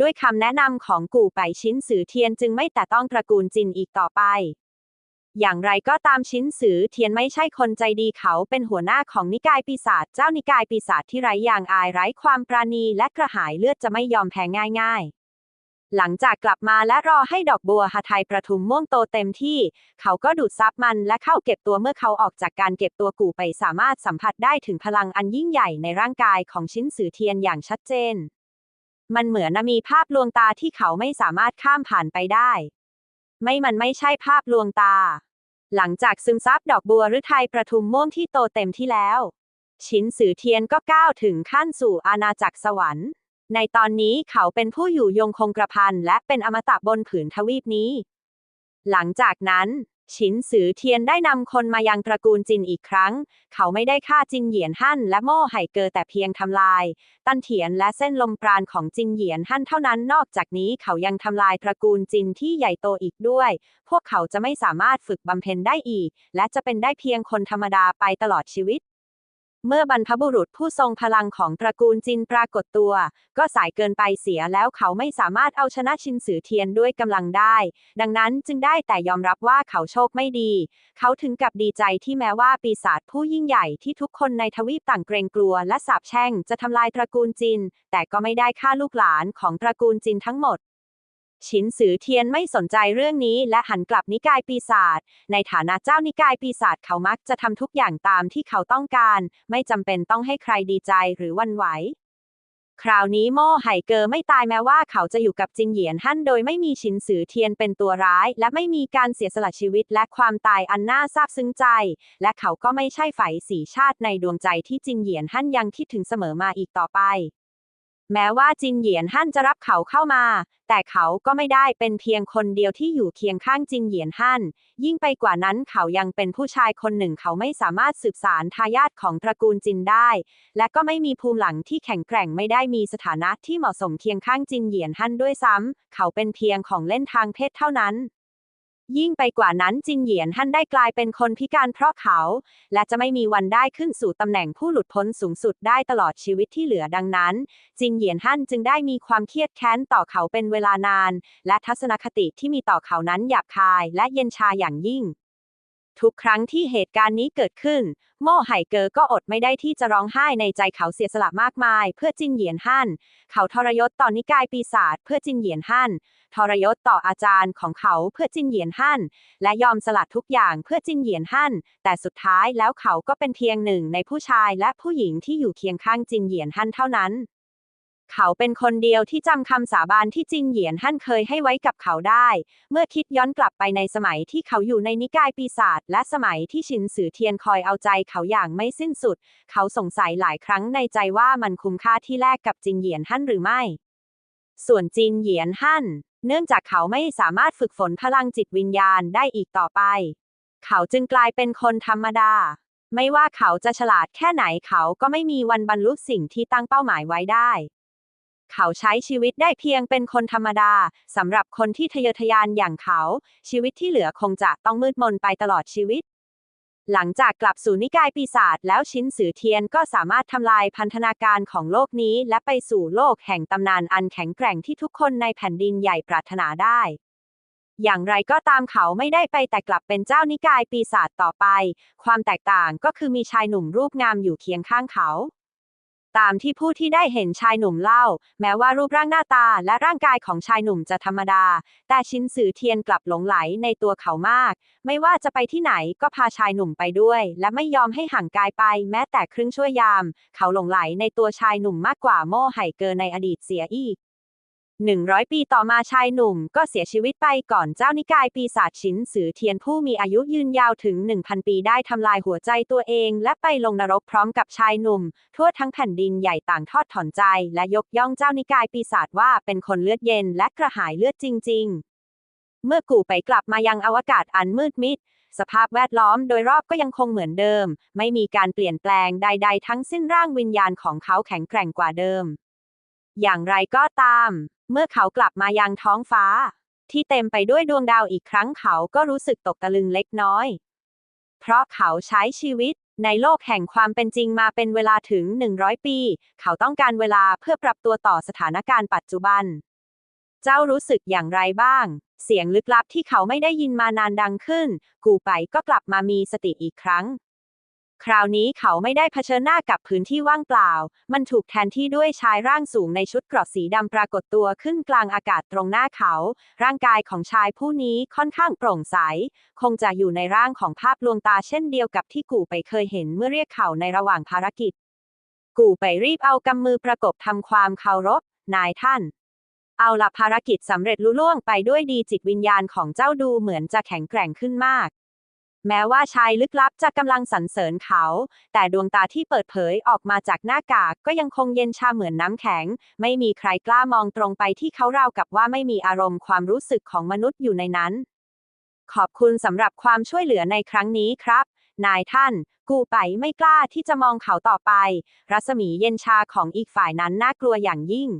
ด้วยคำแนะนำของกู่ไปชินสือเทียนจึงไม่แต่ต้องตระกูลจินอีกต่อไป อย่างไรก็ตามชินสือเทียนไม่ใช่คนใจดีเขาเป็นหัวหน้าของนิกายปีศาจเจ้านิกายปีศาจที่ไร้ยางอายไร้ความปราณีและกระหายเลือดจะไม่ยอมแพ้ง่าย ๆหลังจากกลับมาและรอให้ดอกบัวหทัยประทุมม่วงโตเต็มที่ เขาก็ดูดซับมันและเข้าเก็บตัวเมื่อเขาออกจากการเก็บตัวกู่ไปสามารถสัมผัสได้ถึงพลังอันยิ่งใหญ่ในร่างกายของชินสือเทียนอย่างชัดเจน มันเหมือนมีภาพลวงตาที่เขาไม่สามารถข้ามผ่านไปได้ ไม่มันไม่ใช่ภาพลวงตา หลังจากซึมซับดอกบัวหรือไทยประทุมม่วงที่โตเต็มที่แล้ว ชินสือเทียนก็ก้าวถึงขั้นสู่อาณาจักรสวรรค์ ในตอนนี้เขาเป็นผู้อยู่ยงคงกระพันและเป็นอมตะบนผืนทวีปนี้ หลังจากนั้น ชินสือเทียนได้นำคนมายังตระกูลจินอีกครั้ง เขาไม่ได้ฆ่าจินเหยียนหั่นและโม่ไห่เกอแต่เพียงทำลาย ตันเถียนและเส้นลมปราณของจินเหยียนหั่นเท่านั้น นอกจากนี้เขายังทำลายตระกูลจินที่ใหญ่โตอีกด้วย พวกเขาจะไม่สามารถฝึกบำเพ็ญได้อีก และจะเป็นได้เพียงคนธรรมดาไปตลอดชีวิต เมื่อบรรพบุรุษผู้ทรงพลังของตระกูลจินปรากฏตัว ก็สายเกินไปเสียแล้วเขาไม่สามารถเอาชนะชินสือเทียนด้วยกำลังได้ ดังนั้นจึงได้แต่ยอมรับว่าเขาโชคไม่ดี เขาถึงกับดีใจที่แม้ว่าปีศาจผู้ยิ่งใหญ่ที่ทุกคนในทวีปต่างเกรงกลัวและสาบแช่งจะทำลายตระกูลจิน แต่ก็ไม่ได้ฆ่าลูกหลานของตระกูลจินทั้งหมด ชินสือเทียนไม่สนใจเรื่องนี้ และหันกลับนิกายปีศาจ ในฐานะเจ้านิกายปีศาจเขามักจะทำทุกอย่างตามที่เขาต้องการ ไม่จำเป็นต้องให้ใครดีใจหรือวันไหว คราวนี้โม่ไห่เกอไม่ตายแม้ว่าเขาจะอยู่กับจินเหยียนหั่นโดยไม่มีชินสือเทียนเป็นตัวร้าย และไม่มีการเสียสละชีวิตและความตายอันน่าซาบซึ้งใจ และเขาก็ไม่ใช่ฝ่ายสีชาติในดวงใจที่จินเหยียนหั่นยังคิดถึงเสมอมาอีกต่อไป แม้ว่าจินเหยียนหั่นจะรับเขาเข้ามา แต่เขาก็ไม่ได้เป็นเพียงคนเดียวที่อยู่เคียงข้างจินเหยียนหั่น ยิ่งไปกว่านั้นเขายังเป็นผู้ชายคนหนึ่งเขาไม่สามารถสืบสารทายาทของตระกูลจินได้ และก็ไม่มีภูมิหลังที่แข็งแกร่งไม่ได้มีสถานะที่เหมาะสมเคียงข้างจินเหยียนหั่นด้วยซ้ำเขาเป็นเพียงของเล่นทางเพศเท่านั้น ยิ่งไปกว่านั้นจินเหยียนฮั่นได้กลายเป็นคนพิการเพราะเขา และจะไม่มีวันได้ขึ้นสู่ตำแหน่งผู้หลุดพ้นสูงสุดได้ตลอดชีวิตที่เหลือดังนั้น จินเหยียนฮั่นจึงได้มีความเครียดแค้นต่อเขาเป็นเวลานาน และทัศนคติที่มีต่อเขานั้นหยาบคายและเย็นชาอย่างยิ่ง ทุกครั้งที่เหตุการณ์นี้เกิดขึ้น โม่ไห่เกอก็อดไม่ได้ที่จะร้องไห้ในใจเขาเสียสละมากมาย เพื่อจินเหยียนหั่น เขาทรยศต่อนนิกายปีศาจเพื่อจินเหยียนหั่น ทรยศต่ออาจารย์ของเขาเพื่อจินเหยียนหั่น และยอมสละทุกอย่างเพื่อจินเหยียนหั่น แต่สุดท้ายแล้วเขาก็เป็นเพียงหนึ่งในผู้ชายและผู้หญิงที่อยู่เคียงข้างจินเหยียนหั่นเท่านั้น เขาเป็นคนเดียวที่จำคำสาบานที่จินเหยียนหั่นเคยให้ไว้กับเขาได้ เมื่อคิดย้อนกลับไปในสมัยที่เขาอยู่ในนิกายปีศาจและสมัยที่ชินสือเทียนคอยเอาใจเขาอย่างไม่สิ้นสุด เขาสงสัยหลายครั้งในใจว่ามันคุ้มค่าที่แลกกับจินเหยียนหั่นหรือไม่ ส่วนจินเหยียนหั่น เนื่องจากเขาไม่สามารถฝึกฝนพลังจิตวิญญาณได้อีกต่อไป เขาจึงกลายเป็นคนธรรมดา ไม่ว่าเขาจะฉลาดแค่ไหนเขาก็ไม่มีวันบรรลุสิ่งที่ตั้งเป้าหมายไว้ได้ เขาใช้ชีวิตได้เพียงเป็นคนธรรมดา สำหรับคนที่ทะเยอทะยานอย่างเขา ชีวิตที่เหลือคงจะต้องมืดมนไปตลอดชีวิต หลังจากกลับสู่นิกายปีศาจแล้วชิ้นสือเทียนก็สามารถทำลายพันธนาการของโลกนี้ และไปสู่โลกแห่งตำนานอันแข็งแกร่งที่ทุกคนในแผ่นดินใหญ่ปรารถนาได้อย่างไรก็ตามเขาไม่ได้ไปแต่กลับเป็นเจ้านิกายปีศาจต่อไป ความแตกต่างก็คือมีชายหนุ่มรูปงามอยู่เคียงข้างเขา ตามที่ผู้ที่ได้เห็นชายหนุ่มเล่า แม้ว่ารูปร่างหน้าตาและร่างกายของชายหนุ่มจะธรรมดา แต่ชินสือเทียนกลับหลงไหลในตัวเขามาก ไม่ว่าจะไปที่ไหนก็พาชายหนุ่มไปด้วย และไม่ยอมให้ห่างกายไป แม้แต่ครึ่งชั่วยาม เขาหลงไหลในตัวชายหนุ่มมากกว่าโม่ไห่เกอในอดีตเสียอีก หนึ่งร้อยปีต่อมาชายหนุ่มก็เสียชีวิตไปก่อนเจ้านิกายปีศาจชินสือเทียนผู้มีอายุยืนยาวถึง 1,000 ปีได้ทำลายหัวใจตัวเอง และไปลงนรกพร้อมกับชายหนุ่ม ทั่วทั้งแผ่นดินใหญ่ต่างทอดถอนใจ และยกย่องเจ้านิกายปีศาจว่าเป็นคนเลือดเย็นและกระหายเลือดจริง ๆ เมื่อกู่ไปกลับมายังอวกาศอันมืดมิดสภาพแวดล้อมโดยรอบก็ยังคงเหมือนเดิม ไม่มีการเปลี่ยนแปลงใด ๆ ทั้งสิ้นร่างวิญญาณของเขาแข็งแกร่งกว่าเดิม อย่างไรก็ตาม เมื่อเขากลับมายังท้องฟ้า ที่เต็มไปด้วยดวงดาวอีกครั้งเขาก็รู้สึกตกตะลึงเล็กน้อย เพราะเขาใช้ชีวิตในโลกแห่งความเป็นจริงมาเป็นเวลาถึง 100 ปี เขาต้องการเวลาเพื่อปรับตัวต่อสถานการณ์ปัจจุบัน เจ้ารู้สึกอย่างไรบ้าง เสียงลึกลับที่เขาไม่ได้ยินมานานดังขึ้น กูไปก็กลับมามีสติอีกครั้ง คราวนี้เขาไม่ได้เผชิญหน้ากับพื้นที่ว่างเปล่า มันถูกแทนที่ด้วยชายร่างสูงในชุดเกราะสีดำปรากฏตัวขึ้นกลางอากาศตรงหน้าเขา ร่างกายของชายผู้นี้ค่อนข้างโปร่งใส คงจะอยู่ในร่างของภาพลวงตาเช่นเดียวกับที่กูไปเคยเห็นเมื่อเรียกเขาในระหว่างภารกิจ กูไปรีบเอากำมือประกบทำความเคารพ นายท่านเอาละภารกิจสำเร็จลุล่วงไปด้วยดีจิตวิญญาณของเจ้าดูเหมือนจะแข็งแกร่งขึ้นมาก แม้ว่าชายลึกลับจะกำลังสรรเสริญเขา แต่ดวงตาที่เปิดเผยออกมาจากหน้ากากก็ยังคงเย็นชาเหมือนน้ำแข็ง ไม่มีใครกล้ามองตรงไปที่เขาราวกับว่าไม่มีอารมณ์ความรู้สึกของมนุษย์อยู่ในนั้น ขอบคุณสำหรับความช่วยเหลือในครั้งนี้ครับ นายท่าน กูไปไม่กล้าที่จะมองเขาต่อไป รัศมีเย็นชาของอีกฝ่ายนั้นน่ากลัวอย่างยิ่ง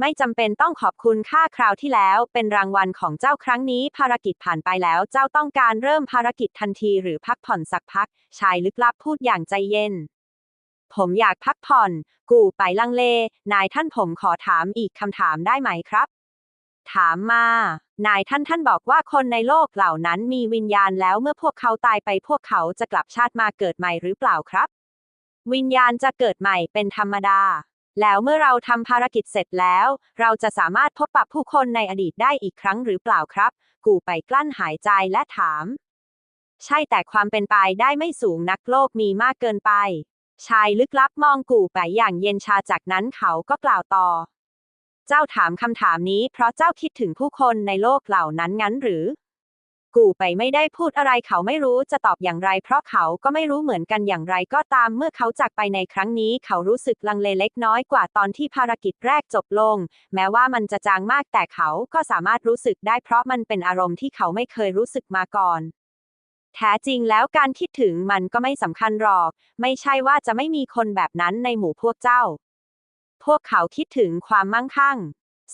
ไม่จำเป็นต้องขอบคุณค่าคราวที่แล้ว เป็นรางวัลของเจ้าครั้งนี้ ภารกิจผ่านไปแล้ว เจ้าต้องการเริ่มภารกิจทันทีหรือพักผ่อนสักพัก ชายลึกลับพูดอย่างใจเย็น ผมอยากพักผ่อน กูไปลังเล นายท่านผมขอถามอีกคำถามได้ไหมครับ ถามมา นายท่านท่านบอกว่าคนในโลกเหล่านั้นมีวิญญาณแล้วเมื่อพวกเขาตายไปพวกเขาจะกลับชาติมาเกิดใหม่หรือเปล่าครับ วิญญาณจะเกิดใหม่เป็นธรรมดา แล้วเมื่อเราทำภารกิจเสร็จแล้ว เราจะสามารถพบปะผู้คนในอดีตได้อีกครั้งหรือเปล่าครับ กูไปกลั้นหายใจและถาม ใช่แต่ความเป็นไปได้ไม่สูงนักโลกมีมากเกินไป ชายลึกลับมองกูไปอย่างเย็นชาจากนั้นเขาก็กล่าวต่อ เจ้าถามคำถามนี้เพราะเจ้าคิดถึงผู้คนในโลกเหล่านั้นงั้นหรือ กูไปไม่ได้พูดอะไรเขาไม่รู้จะตอบอย่างไร เพราะเขาก็ไม่รู้เหมือนกันอย่างไรก็ตามเมื่อเขาจากไปในครั้งนี้ เขารู้สึกลังเลเล็กน้อยกว่าตอนที่ภารกิจแรกจบลง แม้ว่ามันจะจางมากแต่เขาก็สามารถรู้สึกได้เพราะมันเป็นอารมณ์ที่เขาไม่เคยรู้สึกมาก่อนแท้จริงแล้วการคิดถึงมันก็ไม่สำคัญหรอก ไม่ใช่ว่าจะไม่มีคนแบบนั้นในหมู่พวกเจ้า พวกเขาคิดถึงความมั่งคั่ง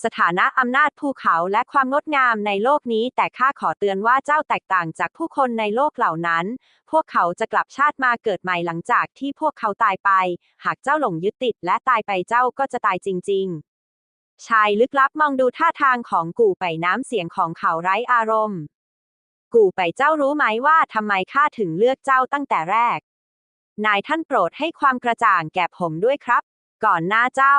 สถานะอำนาจภูเขาและความงดงามในโลกนี้ แต่ข้าขอเตือนว่าเจ้าแตกต่างจากผู้คนในโลกเหล่านั้น พวกเขาจะกลับชาติมาเกิดใหม่หลังจากที่พวกเขาตายไป หากเจ้าหลงยึดติดและตายไปเจ้าก็จะตายจริง ๆ ชายลึกลับมองดูท่าทางของกู่ไปน้ำเสียงของเขาไร้อารมณ์ กู่ไปเจ้ารู้ไหมว่าทำไมข้าถึงเลือกเจ้าตั้งแต่แรก นายท่านโปรดให้ความกระจ่างแก่ผมด้วยครับ ก่อนหน้าเจ้า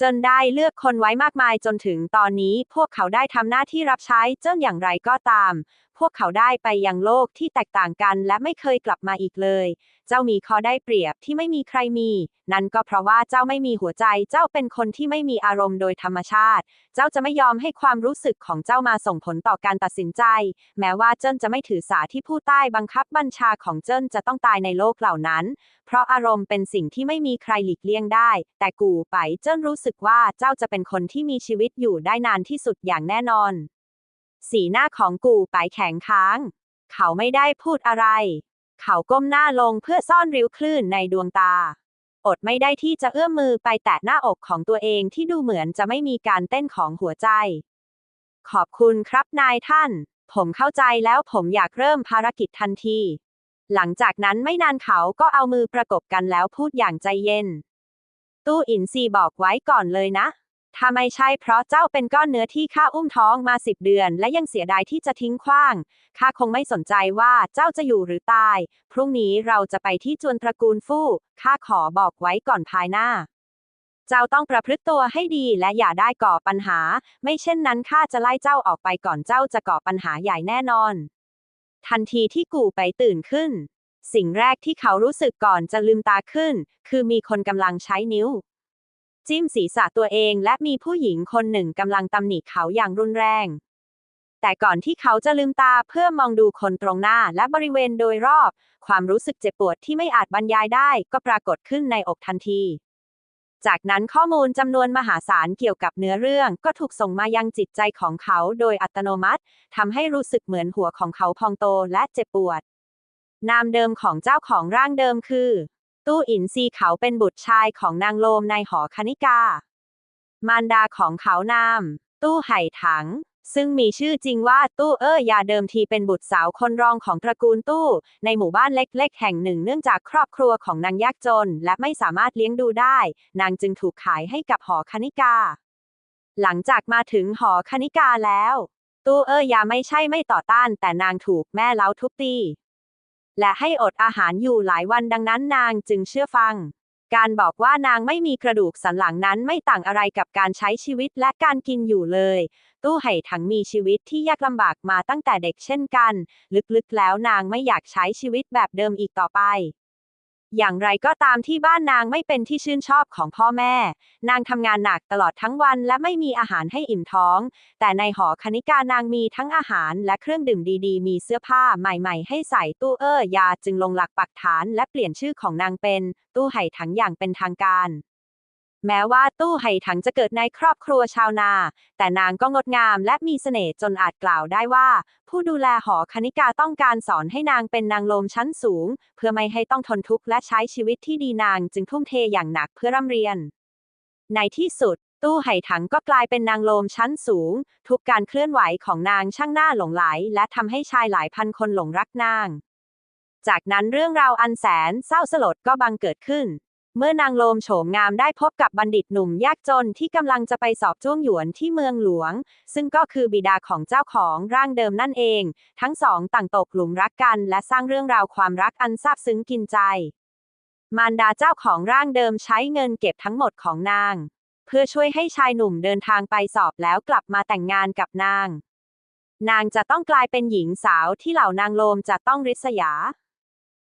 จนได้เลือกคนไว้มากมายจนถึงตอนนี้พวกเขาได้ทำหน้าที่รับใช้เจิ้งอย่างไรก็ตาม พวกเขาได้ไปยังโลกที่แตกต่างกันและไม่เคยกลับมาอีกเลย เจ้ามีข้อได้เปรียบที่ไม่มีใครมี นั่นก็เพราะว่าเจ้าไม่มีหัวใจ เจ้าเป็นคนที่ไม่มีอารมณ์โดยธรรมชาติ เจ้าจะไม่ยอมให้ความรู้สึกของเจ้ามาส่งผลต่อการตัดสินใจ แม้ว่าเจิ้นจะไม่ถือสาที่ผู้ใต้บังคับบัญชาของเจิ้นจะต้องตายในโลกเหล่านั้น เพราะอารมณ์เป็นสิ่งที่ไม่มีใครหลีกเลี่ยงได้ แต่กูไปเจิ้นรู้สึกว่าเจ้าจะเป็นคนที่มีชีวิตอยู่ได้นานที่สุดอย่างแน่นอน สีหน้าของกูไปแข็งค้าง เขาไม่ได้พูดอะไร เขาก้มหน้าลงเพื่อซ่อนริ้วคลื่นในดวงตา อดไม่ได้ที่จะเอื้อมมือไปแตะหน้าอกของตัวเองที่ดูเหมือนจะไม่มีการเต้นของหัวใจ ขอบคุณครับนายท่าน ผมเข้าใจแล้วผมอยากเริ่มภารกิจทันที หลังจากนั้นไม่นานเขาก็เอามือประกบกันแล้วพูดอย่างใจเย็น ตู้อินซีบอกไว้ก่อนเลยนะ ถ้าไม่ใช่เพราะเจ้าเป็นก้อนเนื้อที่ข้าอุ้มท้องมาสิบเดือน และยังเสียดายที่จะทิ้งขว้าง ข้าคงไม่สนใจว่าเจ้าจะอยู่หรือตาย พรุ่งนี้เราจะไปที่จวนตระกูลฟู่ ข้าขอบอกไว้ก่อนภายหน้า เจ้าต้องประพฤติตัวให้ดีและอย่าได้ก่อปัญหา ไม่เช่นนั้นข้าจะไล่เจ้าออกไปก่อนเจ้าจะก่อปัญหาใหญ่แน่นอน ทันทีที่กูไปตื่นขึ้น สิ่งแรกที่เขารู้สึกก่อนจะลืมตาขึ้น คือมีคนกำลังใช้นิ้ว จิ้มศีรษะตัวเองและมีผู้หญิงคนหนึ่งกำลังตำหนิเขาอย่างรุนแรง แต่ก่อนที่เขาจะลืมตาเพื่อมองดูคนตรงหน้าและบริเวณโดยรอบ ความรู้สึกเจ็บปวดที่ไม่อาจบรรยายได้ ก็ปรากฏขึ้นในอกทันที จากนั้นข้อมูลจำนวนมหาศาลเกี่ยวกับเนื้อเรื่อง ก็ถูกส่งมายังจิตใจของเขาโดยอัตโนมัติทำให้รู้สึกเหมือนหัวของเขาพองโตและเจ็บปวด นามเดิมของเจ้าของร่างเดิมคือ ตู้อินซีเขาเป็นบุตรชายของนางโลมในหอคณิกา มารดาของเขานาม ตู้ไห่ถัง ซึ่งมีชื่อจริงว่าตู้เอ้อยาเดิมทีเป็นบุตรสาวคนรองของตระกูลตู้ ในหมู่บ้านเล็ก ๆ แห่งหนึ่งเนื่องจากครอบครัวของนางยากจน และไม่สามารถเลี้ยงดูได้ นางจึงถูกขายให้กับหอคณิกา หลังจากมาถึงหอคณิกาแล้ว ตู้เอ้ยยาไม่ใช่ไม่ต่อต้าน แต่นางถูกแม่เล้าทุบตี และให้อดอาหารอยู่หลายวันดังนั้นนางจึงเชื่อฟัง การบอกว่านางไม่มีกระดูกสันหลังนั้นไม่ต่างอะไรกับการใช้ชีวิตและการกินอยู่เลย ตู้ไห่ถังมีชีวิตที่ยากลำบากมาตั้งแต่เด็กเช่นกัน ลึกๆแล้วนางไม่อยากใช้ชีวิตแบบเดิมอีกต่อไป อย่างไรก็ตามที่บ้านนางไม่เป็นที่ชื่นชอบของพ่อแม่ นางทำงานหนักตลอดทั้งวันและไม่มีอาหารให้อิ่มท้อง แต่ในหอคณิกานางมีทั้งอาหารและเครื่องดื่มดีๆ มีเสื้อผ้าใหม่ๆ ให้ใส่ตู้เอ้อยาจึงลงหลักปักฐานและเปลี่ยนชื่อของนางเป็น ตู้ไห่ถังอย่างเป็นทางการ แม้ว่าตู้ไห่ถังจะเกิดในครอบครัวชาวนา แต่นางก็งดงามและมีเสน่ห์จนอาจกล่าวได้ว่า ผู้ดูแลหอคณิกาต้องการสอนให้นางเป็นนางโลมชั้นสูง เพื่อไม่ให้ต้องทนทุกข์และใช้ชีวิตที่ดีนางจึงทุ่มเทอย่างหนักเพื่อร่ำเรียน ในที่สุด ตู้ไห่ถังก็กลายเป็นนางโลมชั้นสูง ทุกการเคลื่อนไหวของนางช่างน่าหลงไหล และทำให้ชายหลายพันคนหลงรักนาง จากนั้นเรื่องราวอันแสนเศร้าสลดก็บังเกิดขึ้น เมื่อนางโลมโฉมงามได้พบกับบัณฑิตหนุ่มยากจนที่กำลังจะไปสอบจ้วงหยวนที่เมืองหลวง ซึ่งก็คือบิดาของเจ้าของร่างเดิมนั่นเอง ทั้งสองต่างตกหลุมรักกัน และสร้างเรื่องราวความรักอันซาบซึ้งกินใจ มารดาเจ้าของร่างเดิมใช้เงินเก็บทั้งหมดของนาง เพื่อช่วยให้ชายหนุ่มเดินทางไปสอบแล้วกลับมาแต่งงานกับนาง นางจะต้องกลายเป็นหญิงสาวที่เหล่านางโลมจะต้องริษยา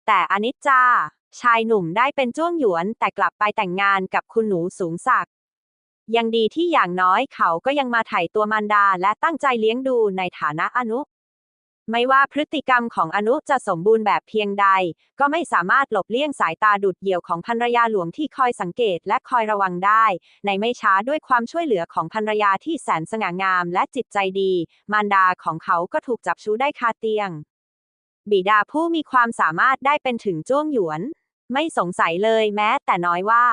แต่อนิจจา ชายหนุ่มได้เป็นจ้วงหยวนแต่กลับไปแต่งงานกับคุณหนูสูงศักดิ์ยังดีที่อย่างน้อยเขาก็ยังมาไถ่ตัวมารดาและตั้งใจเลี้ยงดูในฐานะอนุ ไม่ว่าพฤติกรรมของอนุจะสมบูรณ์แบบเพียงใด ก็ไม่สามารถหลบเลี่ยงสายตาดุดเดี่ยวของภรรยาหลวงที่คอยสังเกตและคอยระวังได้ ในไม่ช้าด้วยความช่วยเหลือของภรรยาที่แสนสง่างามและจิตใจดี มารดาของเขาก็ถูกจับชู้ได้คาเตียง บิดาผู้มีความสามารถได้เป็นถึงจ้วงหยวน ไม่สงสัยเลยแม้แต่น้อยว่า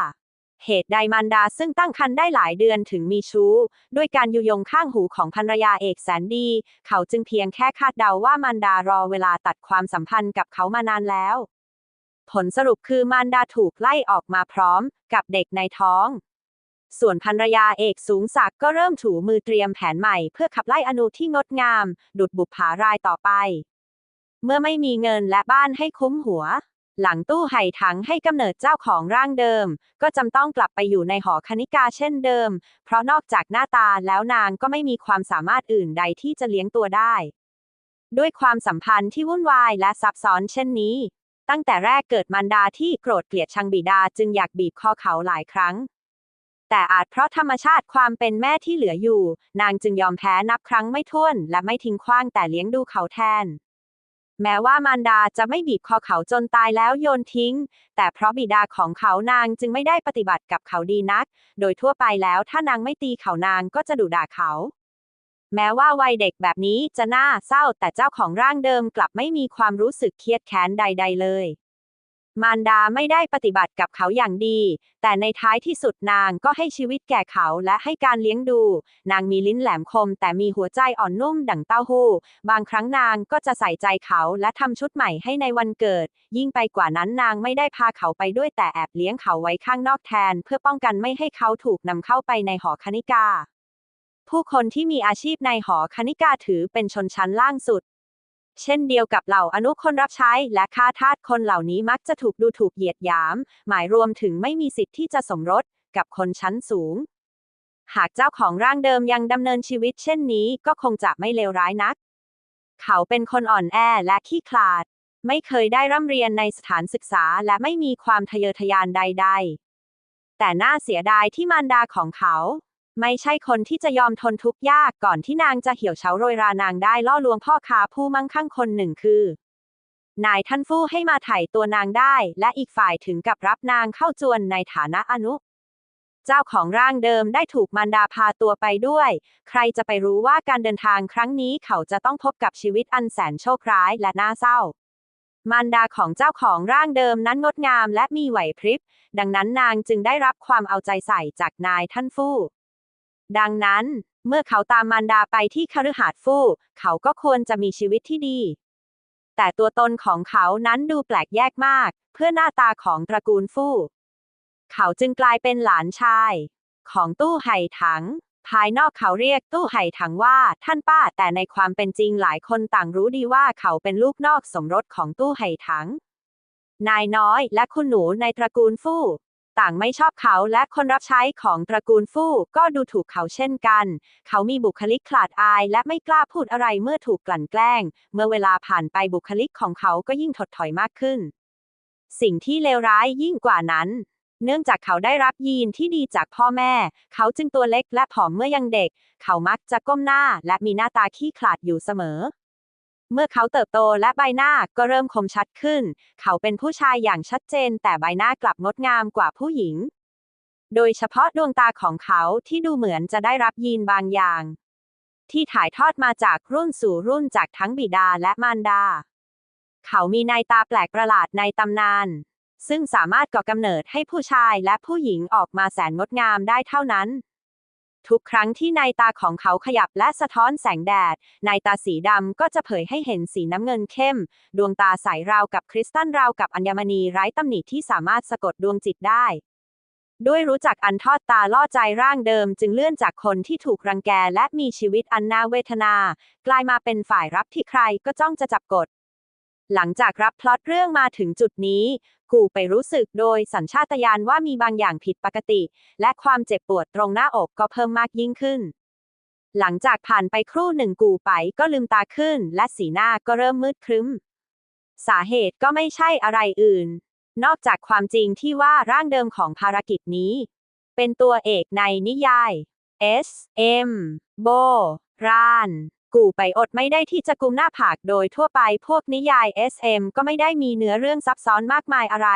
เหตุใดมารดาซึ่งตั้งครรภ์ได้หลายเดือนถึงมีชู้ ด้วยการยุยงข้างหูของภรรยาเอกแสนดี เขาจึงเพียงแค่คาดเดาว่ามารดารอเวลาตัดความสัมพันธ์กับเขามานานแล้ว ผลสรุปคือมารดาถูกไล่ออกมาพร้อม กับเด็กในท้องส่วนภรรยาเอกสูงศักดิ์ก็เริ่มถูมือเตรียมแผนใหม่เพื่อขับไล่อนุที่งดงาม ดุดบุปผารายต่อไป เมื่อไม่มีเงินและบ้านให้คุ้มหัว หลังตู้ไห่ถังให้กำเนิดเจ้าของร่างเดิม ก็จำต้องกลับไปอยู่ในหอคณิกาเช่นเดิม เพราะนอกจากหน้าตาแล้วนางก็ไม่มีความสามารถอื่นใดที่จะเลี้ยงตัวได้ ด้วยความสัมพันธ์ที่วุ่นวายและซับซ้อนเช่นนี้ ตั้งแต่แรกเกิดมารดาที่โกรธเกลียดชังบิดาจึงอยากบีบคอเขาหลายครั้ง แต่อาจเพราะธรรมชาติความเป็นแม่ที่เหลืออยู่ นางจึงยอมแพ้นับครั้งไม่ถ้วน และไม่ทิ้งขว้างแต่เลี้ยงดูเขาแทน แม้ว่ามารดาจะไม่บีบคอเขาจนตายแล้วโยนทิ้ง แต่เพราะบิดาของเขานางจึงไม่ได้ปฏิบัติกับเขาดีนัก โดยทั่วไปแล้วถ้านางไม่ตีเขานางก็จะดุด่าเขา แม้ว่าวัยเด็กแบบนี้จะน่าเศร้าแต่เจ้าของร่างเดิมกลับไม่มีความรู้สึกเครียดแค้นใด ๆ เลย มารดาไม่ได้ปฏิบัติกับเขาอย่างดี แต่ในท้ายที่สุดนางก็ให้ชีวิตแก่เขาและให้การเลี้ยงดู นางมีลิ้นแหลมคม แต่มีหัวใจอ่อนนุ่มดั่งเต้าหู้ บางครั้งนางก็จะใส่ใจเขาและทำชุดใหม่ให้ในวันเกิด ยิ่งไปกว่านั้นนางไม่ได้พาเขาไปด้วยแต่แอบเลี้ยงเขาไว้ข้างนอกแทน เพื่อป้องกันไม่ให้เขาถูกนำเข้าไปในหอคณิกาผู้คนที่มีอาชีพในหอคณิกาถือเป็นชนชั้นล่างสุด เช่นเดียวกับเหล่าอนุคนรับใช้และข้าทาสคนเหล่านี้มักจะถูกดูถูกเหยียดหยาม หมายรวมถึงไม่มีสิทธิ์ที่จะสมรสกับคนชั้นสูง หากเจ้าของร่างเดิมยังดำเนินชีวิตเช่นนี้ก็คงจะไม่เลวร้ายนัก เขาเป็นคนอ่อนแอและขี้ขลาด ไม่เคยได้ร่ำเรียนในสถานศึกษาและไม่มีความทะเยอทะยานใด ๆ แต่น่าเสียดายที่มารดาของเขา ไม่ใช่คนที่จะยอมทนทุกข์ยากก่อนที่นางจะเหี่ยวเฉาโรยรานางได้ล่อลวงพ่อค้าผู้มั่งคั่งคนหนึ่งคือ นายท่านฟู่ให้มาไถ่ตัวนางได้ และอีกฝ่ายถึงกับรับนางเข้าจวนในฐานะอนุ เจ้าของร่างเดิมได้ถูกมารดาพาตัวไปด้วย ใครจะไปรู้ว่าการเดินทางครั้งนี้เขาจะต้องพบกับชีวิตอันแสนโชคร้ายและน่าเศร้ามารดาของเจ้าของร่างเดิมนั้นงดงามและมีไหวพริบ ดังนั้นนางจึงได้รับความเอาใจใส่จากนายท่านฟู่ ดังนั้น เมื่อเขาตามมารดาไปที่คฤหาสน์ฟู่ เขาก็ควรจะมีชีวิตที่ดี แต่ตัวตนของเขานั้นดูแปลกแยกมาก เพื่อหน้าตาของตระกูลฟู่ เขาจึงกลายเป็นหลานชาย ของตู้ไห่ถัง ภายนอกเขาเรียกตู้ไห่ถังว่าท่านป้า แต่ในความเป็นจริงหลายคนต่างรู้ดีว่าเขาเป็นลูกนอกสมรสของตู้ไห่ถัง นายน้อยและคุณหนูในตระกูลฟู่ ต่างไม่ชอบเขาและคนรับใช้ของตระกูลฟู่ก็ดูถูกเขาเช่นกัน เขามีบุคลิกขลาดอายและไม่กล้าพูดอะไรเมื่อถูกกลั่นแกล้ง เมื่อเวลาผ่านไปบุคลิกของเขาก็ยิ่งถดถอยมากขึ้น สิ่งที่เลวร้ายยิ่งกว่านั้น เนื่องจากเขาได้รับยีนที่ดีจากพ่อแม่ เขาจึงตัวเล็กและผอมเมื่อยังเด็ก เขามักจะก้มหน้าและมีหน้าตาขี้ขลาดอยู่เสมอ เมื่อเขาเติบโตและใบหน้าก็เริ่มคมชัดขึ้น เขาเป็นผู้ชายอย่างชัดเจน แต่ใบหน้ากลับงดงามกว่าผู้หญิง โดยเฉพาะดวงตาของเขาที่ดูเหมือนจะได้รับยีนบางอย่าง ที่ถ่ายทอดมาจากรุ่นสู่รุ่นจากทั้งบิดาและมารดา เขามีนายตาแปลกประหลาดในตำนาน ซึ่งสามารถก่อกำเนิดให้ผู้ชายและผู้หญิงออกมาแสนงดงามได้เท่านั้น ทุกครั้งที่นายตาของเขาขยับและสะท้อนแสงแดด นายตาสีดำก็จะเผยให้เห็นสีน้ำเงินเข้ม ดวงตาใสราวกับคริสตัลราวกับอัญมณีไร้ตำหนิที่สามารถสะกดดวงจิตได้ ด้วยรู้จักอันทอดตาล่อใจร่างเดิม จึงเลื่อนจากคนที่ถูกรังแกและมีชีวิตอันน่าเวทนา กลายมาเป็นฝ่ายรับที่ใครก็จ้องจะจับกด หลังจากรับพล็อตเรื่องมาถึงจุดนี้ กูไปรู้สึกโดยสัญชาตญาณว่ามีบางอย่างผิดปกติ และความเจ็บปวดตรงหน้าอกก็เพิ่มมากยิ่งขึ้น หลังจากผ่านไปครู่หนึ่งกูไปก็ลืมตาขึ้น และสีหน้าก็เริ่มมืดครึ้ม สาเหตุก็ไม่ใช่อะไรอื่น นอกจากความจริงที่ว่าร่างเดิมของภารกิจนี้ เป็นตัวเอกในนิยาย S M โบราน กูไปอดไม่ได้ที่จะกุมหน้าผากโดยทั่วไปพวกนิยาย SM ก็ไม่ได้มีเนื้อเรื่องซับซ้อนมากมายอะไร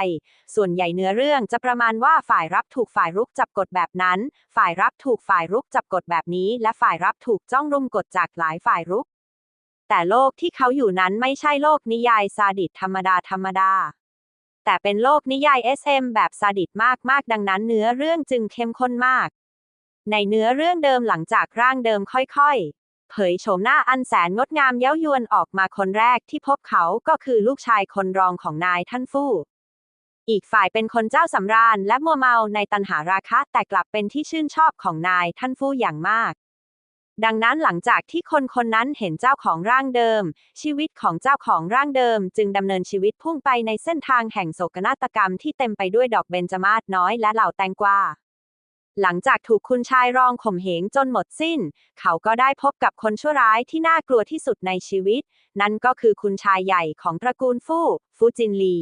ส่วนใหญ่เนื้อเรื่องจะประมาณว่าฝ่ายรับถูกฝ่ายรุกจับกดแบบนั้น ฝ่ายรับถูกฝ่ายรุกจับกดแบบนี้ และฝ่ายรับถูกจ้องรุมกดจากหลายฝ่ายรุก แต่โลกที่เขาอยู่นั้นไม่ใช่โลกนิยายซาดิสธรรมดาธรรมดาแต่เป็นโลกนิยาย SM แบบซาดิสมาก ๆ ดังนั้นเนื้อเรื่องจึงเข้มข้นมาก ในเนื้อเรื่องเดิมหลังจากร่างเดิมค่อยๆ เผยโฉมหน้าอันแสนงดงามเย้ายวนออกมาคนแรกที่พบเขาก็คือลูกชายคนรองของนายท่านฟู่ อีกฝ่ายเป็นคนเจ้าสำราญและมัวเมาในตันหาราคะแต่กลับเป็นที่ชื่นชอบของนายท่านฟู่อย่างมาก ดังนั้นหลังจากที่คนคนนั้นเห็นเจ้าของร่างเดิม ชีวิตของเจ้าของร่างเดิม จึงดำเนินชีวิตพุ่งไปในเส้นทางแห่งโศกนาฏกรรมที่เต็มไปด้วยดอกเบญจมาศน้อยและเหล่าแตงกวา หลังจากถูกคุณชายรองข่มเหงจนหมดสิ้น เขาก็ได้พบกับคนชั่วร้ายที่น่ากลัวที่สุดในชีวิต นั่นก็คือคุณชายใหญ่ของตระกูลฟู่ฟูจินลี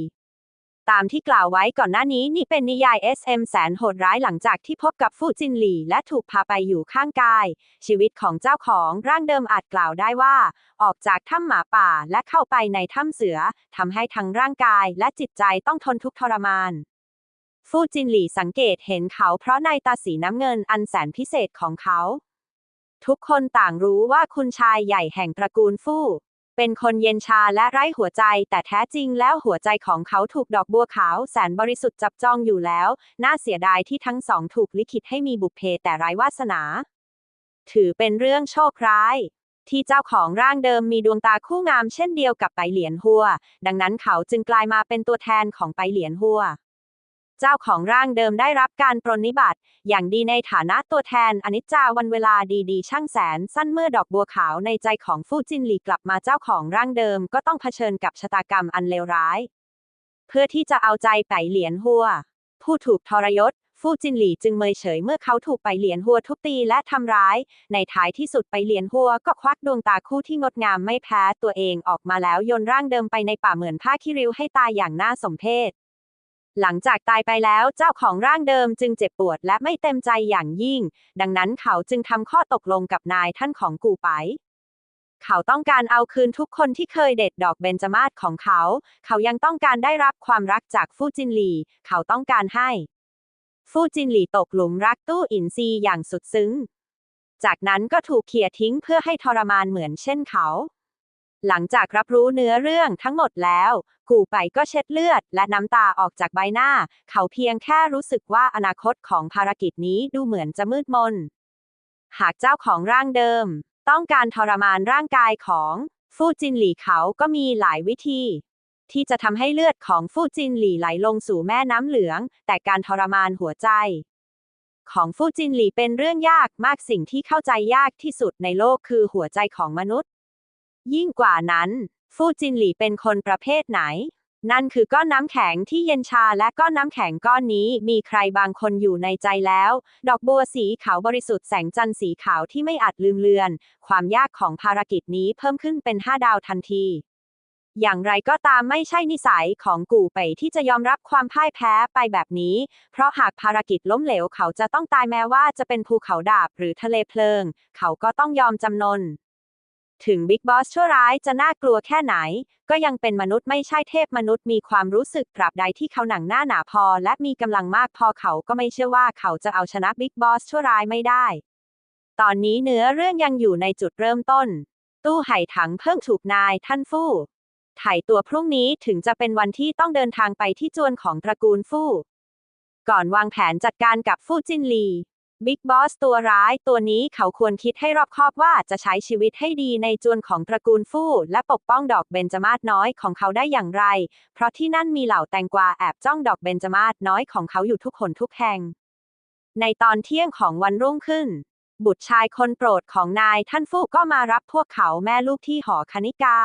ตามที่กล่าวไว้ก่อนหน้านี้นี่เป็นนิยาย SM แสนโหดร้ายหลังจากที่พบกับฟูจินหลีและถูกพาไปอยู่ข้างกาย ชีวิตของเจ้าของร่างเดิมอาจกล่าวได้ว่า ออกจากถ้ำหมาป่าและเข้าไปในถ้ำเสือทำให้ทั้งร่างกายและจิตใจต้องทนทุกข์ทรมาน ฟูจินหลี่สังเกตเห็นเขาเพราะในตาสีน้ำเงินอันแสนพิเศษของเขา ทุกคนต่างรู้ว่าคุณชายใหญ่แห่งตระกูลฟู่ เป็นคนเย็นชาและไร้หัวใจ แต่แท้จริงแล้วหัวใจของเขาถูกดอกบัวขาวแสนบริสุทธิ์จับจ้องอยู่แล้ว น่าเสียดายที่ทั้งสองถูกลิขิตให้มีบุพเพแต่ไร้วาสนา ถือเป็นเรื่องโชคร้ายที่เจ้าของร่างเดิมมีดวงตาคู่งามเช่นเดียวกับไปเหลียนหัว ดังนั้นเขาจึงกลายมาเป็นตัวแทนของไปเหลียนหัว เจ้าของร่างเดิมได้รับการปรนนิบัติ อย่างดีในฐานะตัวแทนอนิจจาวันเวลาดีๆ ช่างแสน สั้นเมื่อดอกบัวขาวในใจของฟู่จินหลีกลับมาเจ้าของร่างเดิมก็ต้องเผชิญกับชะตากรรมอันเลวร้าย เพื่อที่จะเอาใจไปเหลียนหัว ผู้ถูกทรยศฟู่จินหลีจึงเมยเฉยเมื่อเขาถูกไปเหลียนหัวทุบตีและทำร้าย ในท้ายที่สุดไปเหลียนหัวก็ควักดวงตาคู่ที่งดงามไม่แพ้ตัวเองออกมาแล้วโยนร่างเดิมไปในป่าเหมือนผ้าขี้ริ้วให้ตายอย่างน่าสมเพช หลังจากตายไปแล้วเจ้าของร่างเดิมจึงเจ็บปวดและไม่เต็มใจอย่างยิ่ง ดังนั้นเขาจึงทำข้อตกลงกับนายท่านของกูไป เขาต้องการเอาคืนทุกคนที่เคยเด็ดดอกเบญจมาศของเขา เขายังต้องการได้รับความรักจากฟู่จินหลี เขาต้องการให้ ฟู่จินหลีตกหลุมรักตู้อินซีอย่างสุดซึ้ง จากนั้นก็ถูกเขี่ยทิ้งเพื่อให้ทรมานเหมือนเช่นเขา หลังจากรับรู้เนื้อเรื่องทั้งหมดแล้ว กูไปก็เช็ดเลือด และน้ำตาออกจากใบหน้า เขาเพียงแค่รู้สึกว่าอนาคตของภารกิจนี้ดูเหมือนจะมืดมน หากเจ้าของร่างเดิม ต้องการทรมานร่างกายของฟู่จินหลี่เขาก็มีหลายวิธี ที่จะทำให้เลือดของฟู่จินหลี่ไหลลงสู่แม่น้ำเหลือง แต่การทรมานหัวใจของฟูจินหลีเป็นเรื่องยากมากสิ่งที่เข้าใจยากที่สุดในโลกคือหัวใจของมนุษย์ ยิ่งกว่านั้น ฟูจินหลีเป็นคนประเภทไหน นั่นคือก้อนน้ำแข็งที่เย็นชาและก้อนน้ำแข็งก้อนนี้มีใครบางคนอยู่ในใจแล้ว ดอกบัวสีขาวบริสุทธิ์แสงจันทร์สีขาวที่ไม่อาจลืมเลือน ความยากของภารกิจนี้เพิ่มขึ้นเป็น5ดาวทันทีอย่างไรก็ตามไม่ใช่นิสัยของกู่ไปที่จะยอมรับความพ่ายแพ้ไปแบบนี้ เพราะหากภารกิจล้มเหลวเขาจะต้องตายแม้ว่าจะเป็นภูเขาดาบหรือทะเลเพลิง เขาก็ต้องยอมจำนน ถึงบิ๊กบอสชั่วร้ายจะน่ากลัวแค่ไหน ก็ยังเป็นมนุษย์ไม่ใช่เทพมนุษย์มีความรู้สึกตราบใดที่เขาหนังหน้าหนาพอ และมีกำลังมากพอเขาก็ไม่เชื่อว่าเขาจะเอาชนะบิ๊กบอสชั่วร้ายไม่ได้ ตอนนี้เนื้อเรื่องยังอยู่ในจุดเริ่มต้น ตู้ไห่ถังเพิ่งถูกนายท่านฟู่ไถ่ตัวพรุ่งนี้ถึงจะเป็นวันที่ต้องเดินทางไปที่จวนของตระกูลฟู่ก่อนวางแผนจัดการกับฟู่จินลี บิ๊กบอสตัวร้ายตัวนี้เขาควรคิดให้รอบคอบว่าจะใช้ชีวิตให้ดีในจวนของตระกูลฟู่และปกป้องดอกเบญจมาศน้อยของเขาได้อย่างไร เพราะที่นั่นมีเหล่าแตงกวาแอบจ้องดอกเบญจมาศน้อยของเขาอยู่ทุกคนทุกแห่ง ในตอนเที่ยงของวันรุ่งขึ้น บุตรชายคนโปรดของนายท่านฟู่ก็มารับพวกเขาแม่ลูกที่หอคณิกา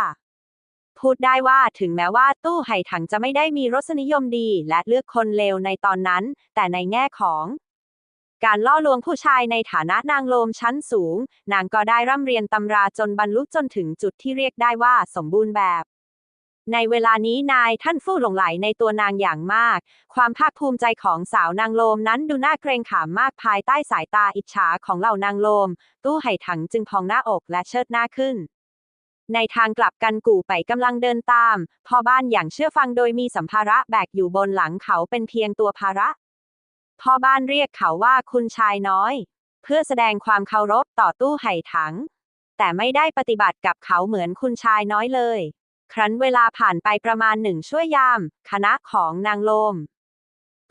พูดได้ว่าถึงแม้ว่าตู้ไห่ถังจะไม่ได้มีรสนิยมดีและเลือกคนเลวในตอนนั้น แต่ในแง่ของ การล่อลวงผู้ชายในฐานะนางโลมชั้นสูง นางก็ได้ร่ำเรียนตำราจนบรรลุจนถึงจุดที่เรียกได้ว่าสมบูรณ์แบบ ในเวลานี้นายท่านฟู่หลงไหลในตัวนางอย่างมาก ความภาคภูมิใจของสาวนางโลมนั้นดูน่าเกรงขามมากภายใต้สายตาอิจฉาของเหล่านางโลม ตู้ไห่ถังจึงพองหน้าอกและเชิดหน้าขึ้นในทางกลับกันกู่ไปกำลังเดินตาม พ่อบ้านอย่างเชื่อฟังโดยมีสัมภาระแบกอยู่บนหลังเขาเป็นเพียงตัวภาระ พ่อบ้านเรียกเขาว่าคุณชายน้อย เพื่อแสดงความเคารพต่อตู้ไห่ถัง แต่ไม่ได้ปฏิบัติกับเขาเหมือนคุณชายน้อยเลย ครั้นเวลาผ่านไปประมาณหนึ่งชั่วยาม คณะของนางโลม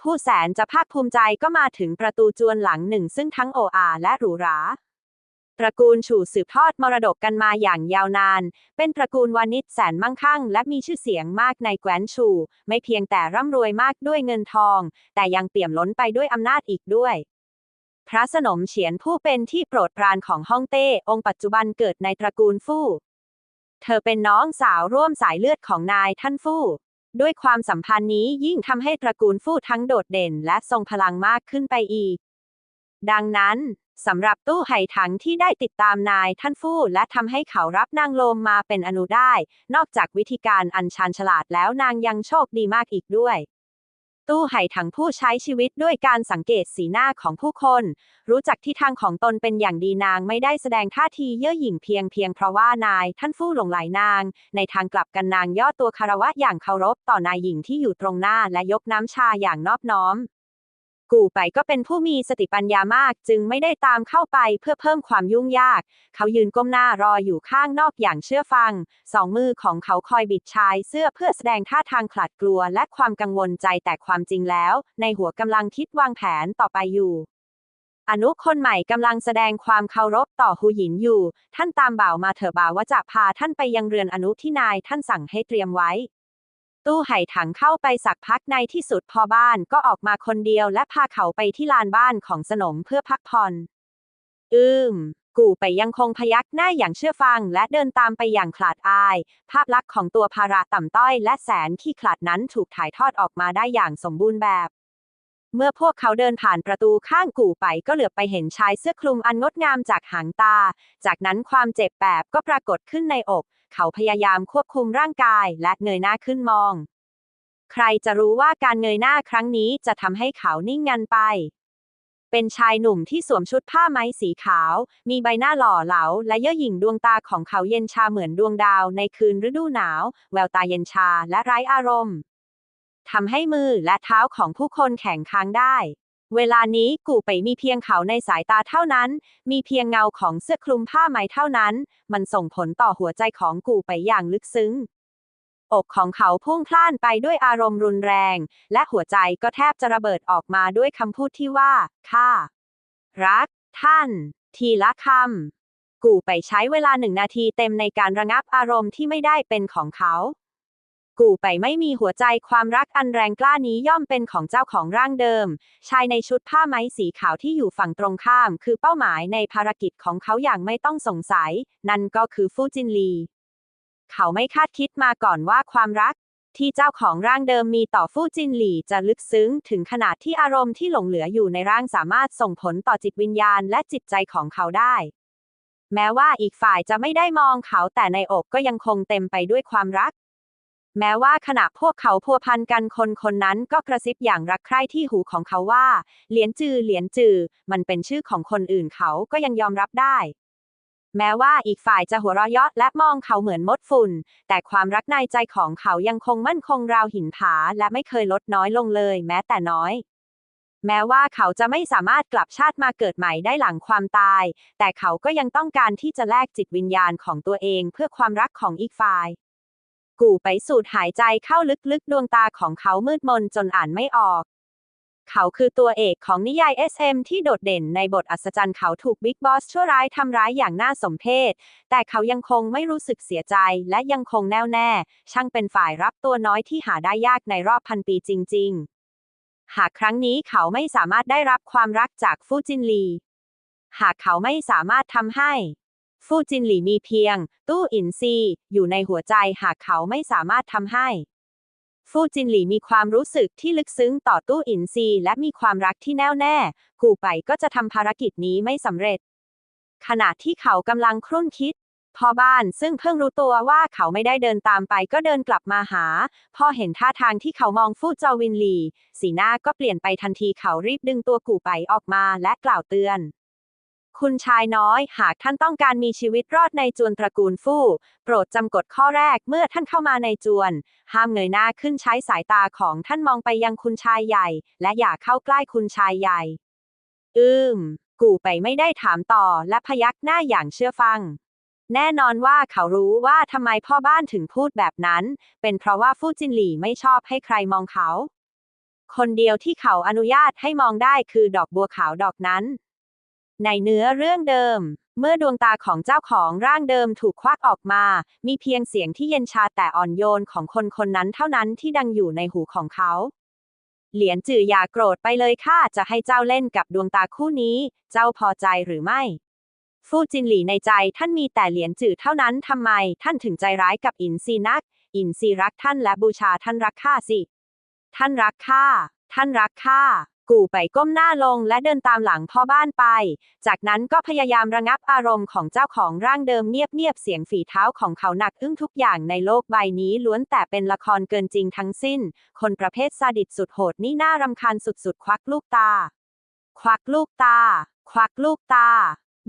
ผู้แสนจะภาคภูมิใจก็มาถึงประตูจวนหลังหนึ่งซึ่งทั้งโออาและหรูหรา ตระกูลฉู่สืบทอดมรดกกันมาอย่างยาวนาน เป็นตระกูลวานิชแสนมั่งคั่ง และมีชื่อเสียงมากในแคว้นฉู่ ไม่เพียงแต่ร่ำรวยมากด้วยเงินทอง แต่ยังเปี่ยมล้นไปด้วยอำนาจอีกด้วย พระสนมเฉียนผู้เป็นที่โปรดปรานของฮ่องเต้องค์ปัจจุบันเกิดในตระกูลฟู่ เธอเป็นน้องสาวร่วมสายเลือดของนายท่านฟู่ ด้วยความสัมพันธ์นี้ยิ่งทำให้ตระกูลฟู่ทั้งโดดเด่นและทรงพลังมากขึ้นไปอีก ดังนั้น สำหรับตู้ไห่ถังที่ได้ติดตามนายท่านฟู่และทำให้เขารับนางโลมมาเป็นอนุได้ นอกจากวิธีการอันชาญฉลาดแล้วนางยังโชคดีมากอีกด้วย ตู้ไห่ถังผู้ใช้ชีวิตด้วยการสังเกตสีหน้าของผู้คน รู้จักที่ทางของตนเป็นอย่างดีนางไม่ได้แสดงท่าทีเย่อหยิ่งเพียงเพียงเพราะว่านายท่านฟู่หลงไหลนาง ในทางกลับกันนางย่อตัวคารวะอย่างเคารพต่อนายหญิงที่อยู่ตรงหน้าและยกน้ำชาอย่างนอบน้อม กู่ไปก็เป็นผู้มีสติปัญญามาก จึงไม่ได้ตามเข้าไปเพื่อเพิ่มความยุ่งยาก เขายืนก้มหน้ารออยู่ข้างนอกอย่างเชื่อฟัง สองมือของเขาคอยบิดชายเสื้อเพื่อแสดงท่าทางขลาดกลัวและความกังวลใจแต่ความจริงแล้ว ในหัวกำลังคิดวางแผนต่อไปอยู่อนุคนใหม่กำลังแสดงความเคารพต่อหูหยินอยู่ ท่านตามบ่าวมาเถอะบ่าวว่าจะพาท่านไปยังเรือนอนุที่นายท่านสั่งให้เตรียมไว้ ตู้ไห่ถังเข้าไปสักพักในที่สุดพอบ้านก็ออกมาคนเดียวและพาเขาไปที่ลานบ้านของสนมเพื่อพักผ่อน อืม กูไปยังคงพยักหน้าอย่างเชื่อฟังและเดินตามไปอย่างขลาดอาย ภาพลักษณ์ของตัวภาระต่ำต้อยและแสนขี้ขลาดนั้นถูกถ่ายทอดออกมาได้อย่างสมบูรณ์แบบ เมื่อพวกเขาเดินผ่านประตูข้างกู่ไปก็เหลือบไปเห็นชายเสื้อคลุมอันงดงามจากหางตา จากนั้นความเจ็บแปบก็ปรากฏขึ้นในอก เขาพยายามควบคุมร่างกายและเงยหน้าขึ้นมอง ใครจะรู้ว่าการเงยหน้าครั้งนี้จะทำให้เขานิ่งงันไป เป็นชายหนุ่มที่สวมชุดผ้าไหมสีขาว มีใบหน้าหล่อเหลา และเย่อหยิ่งดวงตาของเขาเย็นชาเหมือนดวงดาวในคืนฤดูหนาว แววตาเย็นชาและไร้อารมณ์ทำให้มือและเท้าของผู้คนแข็งค้างได้ เวลานี้กูไปมีเพียงเขาในสายตาเท่านั้น มีเพียงเงาของเสื้อคลุมผ้าไหมเท่านั้น มันส่งผลต่อหัวใจของกูไปอย่างลึกซึ้ง อกของเขาพุ่งพล่านไปด้วยอารมณ์รุนแรง และหัวใจก็แทบจะระเบิดออกมาด้วยคำพูดที่ว่า ข้า รัก ท่าน ทีละคำ กูไปใช้เวลาหนึ่งนาทีเต็มในการระงับอารมณ์ที่ไม่ได้เป็นของเขา กูไปไม่มีหัวใจความรักอันแรงกล้านี้ย่อมเป็นของเจ้าของร่างเดิม ชายในชุดผ้าไหมสีขาวที่อยู่ฝั่งตรงข้าม คือเป้าหมายในภารกิจของเขาอย่างไม่ต้องสงสัย นั่นก็คือฟูจินลี เขาไม่คาดคิดมาก่อนว่าความรัก ที่เจ้าของร่างเดิมมีต่อฟู่จินหลี่จะลึกซึ้ง ถึงขนาดที่อารมณ์ที่หลงเหลืออยู่ในร่างสามารถส่งผลต่อจิตวิญญาณและจิตใจของเขาได้แม้ว่าอีกฝ่ายจะไม่ได้มองเขาแต่ในอกก็ยังคงเต็มไปด้วยความรัก แม้ว่าขณะพวกเขาพัวพันกันคนคนนั้นก็กระซิบอย่างรักใคร่ที่หูของเขาว่า เหลียนจือเหลียนจือ มันเป็นชื่อของคนอื่นเขาก็ยังยอมรับได้ แม้ว่าอีกฝ่ายจะหัวเราะเยาะและมองเขาเหมือนมดฝุ่น แต่ความรักในใจของเขายังคงมั่นคงราวหินผาและไม่เคยลดน้อยลงเลย แม้แต่น้อยแม้ว่าเขาจะไม่สามารถกลับชาติมาเกิดใหม่ได้หลังความตาย แต่เขาก็ยังต้องการที่จะแลกจิตวิญญาณของตัวเองเพื่อความรักของอีกฝ่าย กูไปสูดหายใจเข้าลึกๆ ดวงตาของเขามืดมนจนอ่านไม่ออก เขาคือตัวเอกของนิยาย SM ที่โดดเด่นในบทอัศจรรย์เขาถูกบิ๊กบอสชั่วร้ายทำร้ายอย่างน่าสมเพช แต่เขายังคงไม่รู้สึกเสียใจและยังคงแน่วแน่ ช่างเป็นฝ่ายรับตัวน้อยที่หาได้ยากในรอบพันปีจริง ๆ หากครั้งนี้เขาไม่สามารถได้รับความรักจากฟูจินลี หากเขาไม่สามารถทำให้ ฟูจินหลีมีเพียง ตู้อินซีอยู่ในหัวใจหากเขาไม่สามารถทำให้ ฟูจินหลีมีความรู้สึกที่ลึกซึ้งต่อตู้อินซีและมีความรักที่แน่วแน่ กูไปก็จะทำภารกิจนี้ไม่สำเร็จ ขณะที่เขากำลังครุ่นคิดพ่อบ้านซึ่งเพิ่งรู้ตัวว่าเขาไม่ได้เดินตามไปก็เดินกลับมาหา พอเห็นท่าทางที่เขามองฟูจอวินลี สีหน้าก็เปลี่ยนไปทันทีเขารีบดึงตัวกูไปออกมาและกล่าวเตือน คุณชายน้อย หากท่านต้องการมีชีวิตรอดในจวนตระกูลฟู่ โปรดจำกฎข้อแรกเมื่อท่านเข้ามาในจวน ห้ามเงยหน้าขึ้นใช้สายตาของท่านมองไปยังคุณชายใหญ่ และอย่าเข้าใกล้คุณชายใหญ่ อืม กูไปไม่ได้ถามต่อและพยักหน้าอย่างเชื่อฟัง แน่นอนว่าเขารู้ว่าทำไมพ่อบ้านถึงพูดแบบนั้น เป็นเพราะว่าฟู่จินหลี่ไม่ชอบให้ใครมองเขา คนเดียวที่เขาอนุญาตให้มองได้คือดอกบัวขาวดอกนั้น ในเนื้อเรื่องเดิม เมื่อดวงตาของเจ้าของร่างเดิมถูกควักออกมา มีเพียงเสียงที่เย็นชาแต่อ่อนโยนของคนคนนั้นเท่านั้นที่ดังอยู่ในหูของเขา เหรียญจื่ออย่าโกรธไปเลยข้าจะให้เจ้าเล่นกับดวงตาคู่นี้ เจ้าพอใจหรือไม่ ฟูจินหลี่ในใจท่านมีแต่เหรียญจื่อเท่านั้นทำไม ท่านถึงใจร้ายกับอินซีนัก อินซีรักท่านและบูชาท่านรักข้าสิ ท่านรักข้าท่านรักข้า กูไปก้มหน้าลงและเดินตามหลังพ่อบ้านไป จากนั้นก็พยายามระงับอารมณ์ของเจ้าของร่างเดิมเงียบๆเสียงฝีเท้าของเขาหนักอึ้งทุกอย่างในโลกใบนี้ล้วนแต่เป็นละครเกินจริงทั้งสิ้น คนประเภทซาดิสสุดโหดนี่น่ารำคาญสุดๆ ควักลูกตา ควักลูกตา ควักลูกตา